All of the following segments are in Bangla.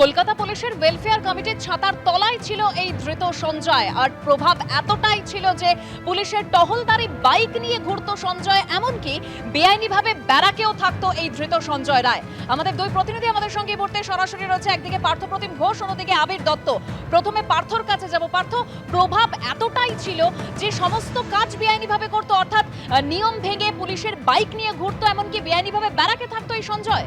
কলকাতা পুলিশের ওয়েলফেয়ার কমিটির ছাতার তলায় ছিল এই ধৃত সঞ্জয়। আর প্রভাব এতটাই ছিল যে পুলিশের টহলদারি বাইক নিয়ে ঘুরত সঞ্জয়, এমনকি বেআইনিভাবে ব্যারাকেও থাকতো এই ধৃত সঞ্জয় রায়। আমাদের দুই প্রতিনিধি আমাদের সঙ্গে পড়তে সরাসরি রয়েছে। একদিকে পার্থপ্রতিম ঘোষ, অন্যদিকে আবির দত্ত। প্রথমে পার্থর কাছে যাব। পার্থ, প্রভাব এতটাই ছিল যে সমস্ত কাজ বেআইনিভাবে করতো, অর্থাৎ নিয়ম ভেঙে পুলিশের বাইক নিয়ে ঘুরতো, এমনকি বেআইনিভাবে ব্যারাকে থাকতো এই সঞ্জয়।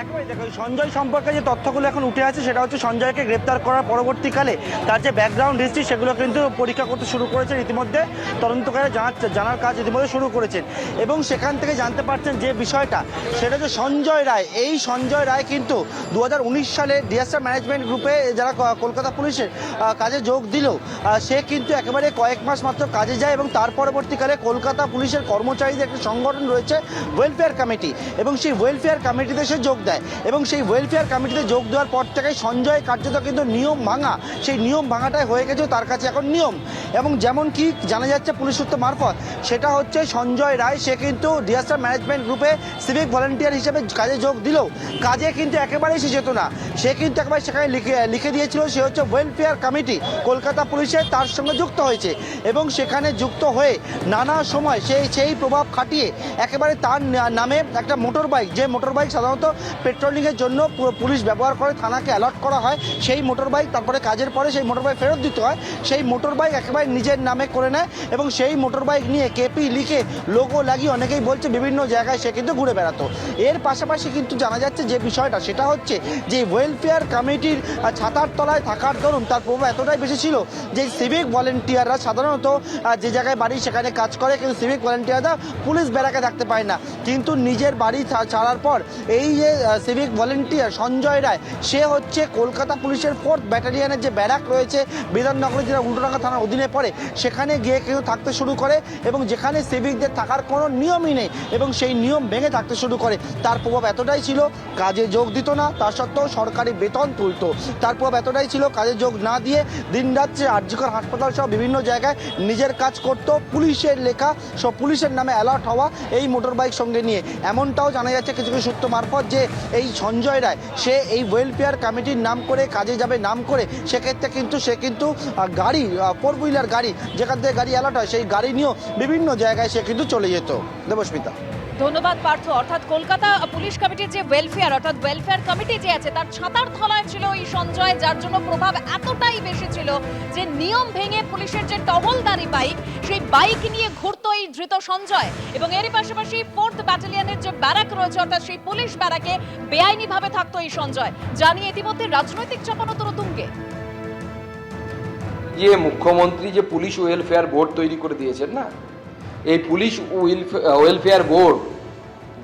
একবারে দেখো সঞ্জয় সম্পর্কে যে তথ্যগুলো এখন উঠে আছে, সেটা হচ্ছে সঞ্জয়কে গ্রেপ্তার করার পরবর্তীকালে তার যে ব্যাকগ্রাউন্ড হিস্ট্রি সেগুলো কিন্তু পরীক্ষা করতে শুরু করেছেন ইতিমধ্যে। তদন্তকারী জানার জানার কাজ ইতিমধ্যে শুরু করেছেন। এবং সেখান থেকে জানতে পারছেন যে বিষয়টা, সেটা যে সঞ্জয় রায়। এই সঞ্জয় রায় কিন্তু দু হাজার উনিশ সালে ডিএসআর ম্যানেজমেন্ট গ্রুপে যারা কলকাতা পুলিশের কাজে যোগ দিল সে কিন্তু একেবারে কয়েক মাস মাত্র কাজে যায় এবং তার পরবর্তীকালে কলকাতা পুলিশের কর্মচারীদের একটি সংগঠন রয়েছে ওয়েলফেয়ার কমিটি এবং সেই ওয়েলফেয়ার কমিটিতে সে যোগ দেয়। এবং সেই ওয়েলফেয়ার কমিটিতে যোগ দেওয়ার পর থেকেই সঞ্জয় কার্যত কিন্তু নিয়ম ভাঙা। সেই নিয়ম ভাঙাটাই হয়ে গেছে তার কাছে এখন নিয়ম। এবং যেমন কি জানা যাচ্ছে পুলিশ সূত্র মারফত, সেটা হচ্ছে সঞ্জয় রায়, সে কিন্তু ডিএসআর ম্যানেজমেন্ট গ্রুপে সিভিক ভলেন্টিয়ার হিসেবে কাজে যোগ দিলেও, কাজে কিন্তু একেবারেই সে যেত না। সে কিন্তু একেবারে সেখানে লিখে লিখে দিয়েছিল, সে হচ্ছে ওয়েলফেয়ার কমিটি কলকাতা পুলিশের তার সঙ্গে যুক্ত হয়েছে। এবং সেখানে যুক্ত হয়ে নানা সময় সেই সেই প্রভাব খাটিয়ে একেবারে তার নামে একটা মোটর বাইক যে মোটর বাইক সাধারণত পেট্রোলিংয়ের জন্য পুলিশ ব্যবহার করে, থানাকে অ্যালার্ট করা হয়। সেই মোটর বাইক তারপরে কাজের পরে সেই মোটর বাইক ফেরত দিতে হয়। সেই মোটর বাইক একেবারে নিজের নামে করে নেয় এবং সেই মোটর বাইক নিয়ে কেপি লিখে লোগো লাগিয়ে অনেকেই বলছে বিভিন্ন জায়গায় সে কিন্তু ঘুরে বেড়াতো। এর পাশাপাশি কিন্তু জানা যাচ্ছে যে বিষয়টা, সেটা হচ্ছে যে ওয়েলফেয়ার কমিটির ছাতার তলায় থাকার দরুন তার প্রভাব এতটাই বেশি ছিল যে সিভিক ভলেন্টিয়াররা সাধারণত যে জায়গায় বাড়ি সেখানে কাজ করে, কিন্তু সিভিক ভলেন্টিয়াররা পুলিশ ব্যারাকে থাকতে পায় না। কিন্তু নিজের বাড়ি ছাড়ার পর এই যে সিভিক ভলেন্টিয়ার সঞ্জয় রায়, সে হচ্ছে কলকাতা পুলিশের ফোর্থ ব্যাটালিয়নের যে ব্যারাক রয়েছে, বিধাননগরের যেটা উল্টোডাঙ্গা থানার অধীনে পড়ে, সেখানে গিয়ে কেউ থাকতে শুরু করে এবং যেখানে সিভিকদের থাকার কোনো নিয়মই নেই এবং সেই নিয়ম ভেঙে থাকতে শুরু করে। তার প্রভাব এতটাই ছিল, কাজে যোগ দিত না, তা সত্ত্বেও সরকারি বেতন তুলতো। তার প্রভাব এতটাই ছিল, কাজে যোগ না দিয়ে দিনরাত যে আর্যিকর হাসপাতাল সহ বিভিন্ন জায়গায় নিজের কাজ করত, পুলিশের লেখা সব পুলিশের নামে অ্যালার্ট হওয়া, এই মোটর বাইক সঙ্গে নিয়ে। এমনটাও জানা যাচ্ছে কিছু কিছু সূত্র মারফত যে এই সঞ্জয় রায়, সে এই ওয়েলফেয়ার কমিটির নাম করে কাজে যাবে, নাম করে, সেক্ষেত্রে কিন্তু সে কিন্তু গাড়ি ফোর হুইলার গাড়ি, যেখান থেকে গাড়ি অ্যালার্ট হয়, সেই গাড়ি নিয়েও বিভিন্ন জায়গায় সে কিন্তু চলে যেত। দেবস্মিতা। ধন্যবাদ, পার্থ। অর্থাৎ কলকাতা পুলিশ কমিটির যে ওয়েলফেয়ার অর্থাৎ ওয়েলফেয়ার কমিটি যে আছে, তার ছাতার তলায় ছিল এই সঞ্জয়, যার জন্য প্রভাব এতটাই বেশি ছিল যে নিয়ম ভেঙে পুলিশের যে টহলদারি বাইক সেই বাইক নিয়ে ঘুরত এই ধৃত সঞ্জয়। এবং এরই পাশাপাশি ফোর্থ ব্যাটালিয়নের যে ব্যারাক রয়েছে, অর্থাৎ সেই পুলিশ ব্যারাকে বেআইনিভাবে থাকতো এই সঞ্জয়। জানিয়ে ইতিমধ্যে রাজনৈতিক চাপানোতর তুঙ্গে। যে মুখ্যমন্ত্রী যে পুলিশ ওয়েলফেয়ার বোর্ড তৈরি করে দিয়েছেন না? এই পুলিশ ওয়েলফেয়ার বোর্ড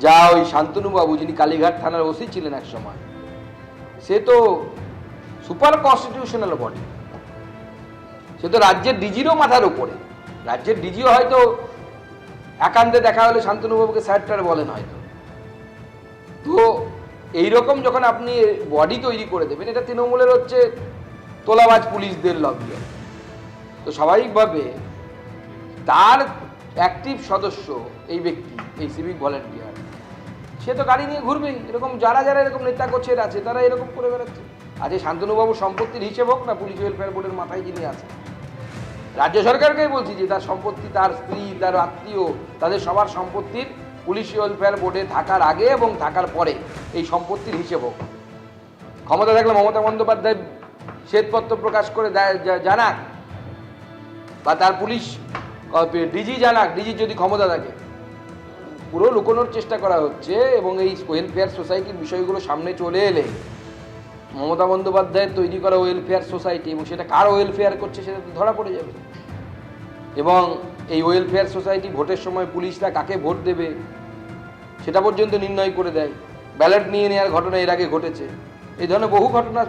যা ওই শান্তনু বাবু যিনি কালীঘাট থানার ওসি ছিলেন এক সময়, সে তো সুপার কনস্টিটিউশনাল বডি সে তো রাজ্যের ডিজিরও মাথার উপরে। রাজ্যের ডিজিও হয়তো একান্তে দেখা হলে শান্তনুবাবুকে স্যার ট্যার বলেন হয়তো। তো এইরকম যখন আপনি বডি তৈরি করে দেবেন, এটা তৃণমূলের হচ্ছে তোলাবাজ পুলিশদের লবি তো স্বাভাবিকভাবে তার অ্যাক্টিভ সদস্য এই ব্যক্তি, এই সিভিক ভলেন্টিয়ার সে তো গাড়ি নিয়ে ঘুরবেই। এরকম যারা যারা এরকম নেতা কোচের আছে, তারা এরকম করে বেড়াচ্ছে। আজকে শান্তনুবাবুর সম্পত্তির হিসেব হোক না, পুলিশ ওয়েলফেয়ার বোর্ডের মাথায় যিনি আছেন। রাজ্য সরকারকেই বলছি যে তার সম্পত্তি, তার স্ত্রী, তার আত্মীয়, তাদের সবার সম্পত্তির পুলিশ ওয়েলফেয়ার বোর্ডে থাকার আগে এবং থাকার পরে এই সম্পত্তির হিসেব হোক। ক্ষমতা থাকলে মমতা বন্দ্যোপাধ্যায় শ্বেতপত্র প্রকাশ করে জানাক বা তার পুলিশ ডিজি জানাক ডিজির যদি ক্ষমতা থাকে। পুরো লুকোনোর চেষ্টা করা হচ্ছে এবং এই ওয়েলফেয়ার সোসাইটির বিষয়গুলো সামনে চলে এলে মমতা বন্দ্যোপাধ্যায়ের তৈরি করা ওয়েলফেয়ার সোসাইটি এবং সেটা কার ওয়েলফেয়ার করছে সেটা ধরা পড়ে যাবে। এবং এই ওয়েলফেয়ার সোসাইটি ভোটের সময় পুলিশরা কাকে ভোট দেবে, সেটা পর্যন্ত নির্ণয় করে দেয়। ব্যালট নিয়ে নেওয়ার ঘটনা এর আগে ঘটেছে। এই ধরনের বহু ঘটনা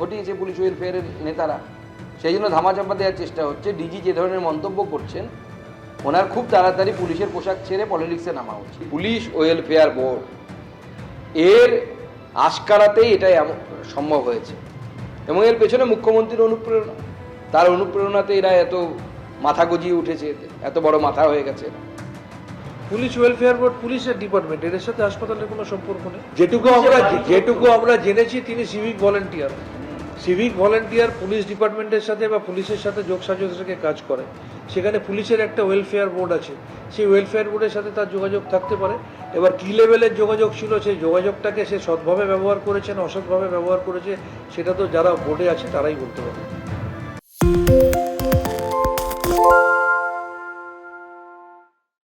ঘটিয়েছে পুলিশ ওয়েলফেয়ারের নেতারা। সেই জন্য ধামাচাপা দেওয়ার চেষ্টা হচ্ছে। ডিজি যে ধরনের মন্তব্য করছেন, ওনার খুব তাড়াতাড়ি পুলিশের পোশাক ছেড়ে পলিটিক্সে নামা উচিত পুলিশ ওয়েলফেয়ার বোর্ড এর আশকারাতেই এটা সম্ভব হয়েছে। এবং এর পেছনে মুখ্যমন্ত্রীর অনুপ্রেরণা, তার অনুপ্রেরণাতে এরা এত মাথা গজিয়ে উঠেছে এতে, এত বড় মাথা হয়ে গেছে। পুলিশ ওয়েলফেয়ার বোর্ড পুলিশের ডিপার্টমেন্ট এদের সাথে হাসপাতালের কোনো সম্পর্ক নেই? যেটুকু আমরা যেটুকু আমরা জেনেছি তিনি civic volunteer civic volunteer police ডিপার্টমেন্টের সাথে বা পুলিশের সাথে যোগসাজশ রেখে কাজ করে। সেখানে পুলিশের একটা ওয়েলফেয়ার বোর্ড আছে। সেই ওয়েলফেয়ার বোর্ডের সাথে তার যোগাযোগ থাকতে পারে। এবার কী লেভেলের যোগাযোগ ছিল সেই যোগাযোগটাকে সে সৎভাবে ব্যবহার করেছে না অসৎভাবে ব্যবহার করেছে সেটা তো যারা বোর্ডে আছে তারাই বলতে পারে